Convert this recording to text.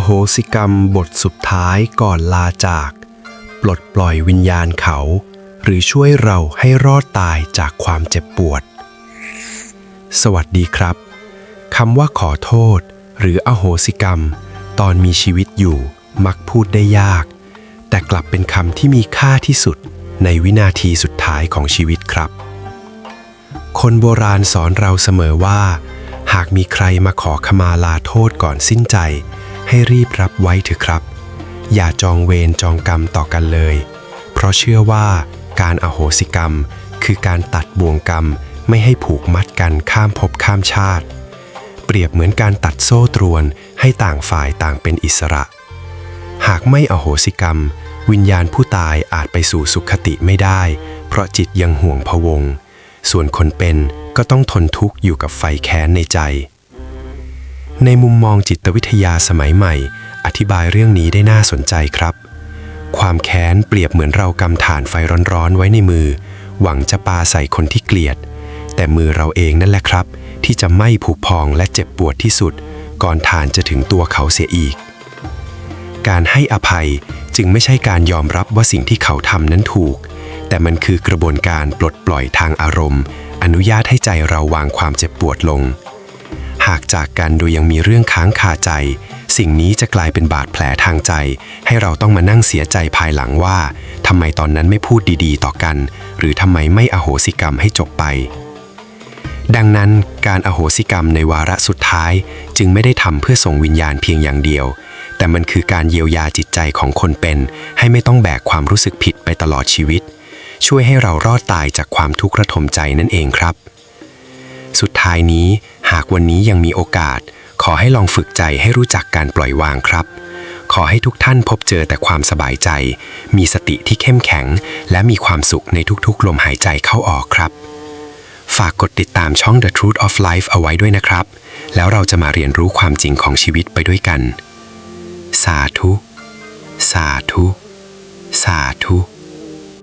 โหสิกรรมบทสุดท้ายก่อนลาจาก ปลดปล่อยวิญญาณเขา หรือช่วยเราให้รอดตายจากความเจ็บปวด สวัสดีครับคำว่าขอโทษ หรืออโหสิกรรม ตอนมีชีวิตอยู่มักพูดได้ยาก แต่กลับเป็นคำที่มีค่าที่สุดในวินาทีสุดท้ายของชีวิตครับ คนโบราณสอนเราเสมอว่า หากมีใครมาขอขมาลาโทษก่อนสิ้นใจ ให้รีบรับไว้เถอะครับ อย่าจองเวรจองกรรมต่อกันเลย เพราะเชื่อว่าการอโหสิกรรม คือการตัดบ่วงกรรมไม่ให้ผูกมัดกันข้ามภพข้ามชาติ เปรียบเหมือนการตัดโซ่ตรวนให้ต่างฝ่ายต่างเป็นอิสระ หากไม่อโหสิกรรม วิญญาณผู้ตายอาจไปสู่สุขติไม่ได้ เพราะจิตยังห่วงพะวง ส่วนคนเป็นก็ต้องทนทุกข์อยู่กับไฟแค้นในใจ ในมุมมองจิตวิทยาสมัยใหม่ อธิบายเรื่องนี้ได้น่าสนใจครับ ความแค้นเปรียบเหมือนเรากำถ่านไฟร้อนๆไว้ในมือ หวังจะปาใส่คนที่เกลียด แต่มือเราเองนั่นแหละครับ ที่จะไม่ผุพองและเจ็บปวดที่สุด ก่อนถ่านจะถึงตัวเขาเสียอีก การให้อภัยจึงไม่ใช่การยอมรับว่าสิ่งที่เขาทำนั้นถูก แต่มันคือกระบวนการปลดปล่อยทางอารมณ์ อนุญาตให้ใจเราวางความเจ็บปวดลง หากจากกันโดยยังมีเรื่องค้างคาใจ สิ่งนี้จะกลายเป็นบาดแผลทางใจ ให้เราต้องมานั่งเสียใจภายหลังว่าทำไมตอนนั้นไม่พูดดีๆ ต่อกัน หรือทำไมไม่อโหสิกรรมให้จบไป ดังนั้นการอโหสิกรรมในวาระสุดท้าย จึงไม่ได้ทำเพื่อส่งวิญญาณเพียงอย่างเดียว แต่มันคือการเยียวยาจิตใจของคนเป็น ให้ไม่ต้องแบกความรู้สึกผิดไปตลอดชีวิต ช่วยให้เรารอดตายจากความทุกข์ระทมใจนั่นเองครับสุดท้ายนี้ากวันนี้ยังมีโอกาส ขอให้ลองฝึกใจให้รู้จักการปล่อยวางครับ ขอให้ทุกท่านพบเจอแต่ความสบายใจ มีสติที่เข้มแข็ง และมีความสุขในทุกๆ ลมหายใจเข้าออกครับ ฝากกดติดตามช่อง The Truth of Life เอาไว้ด้วยนะครับ แล้วเราจะมาเรียนรู้ความจริงของชีวิตไปด้วยกัน สาธุสาธุสาธุ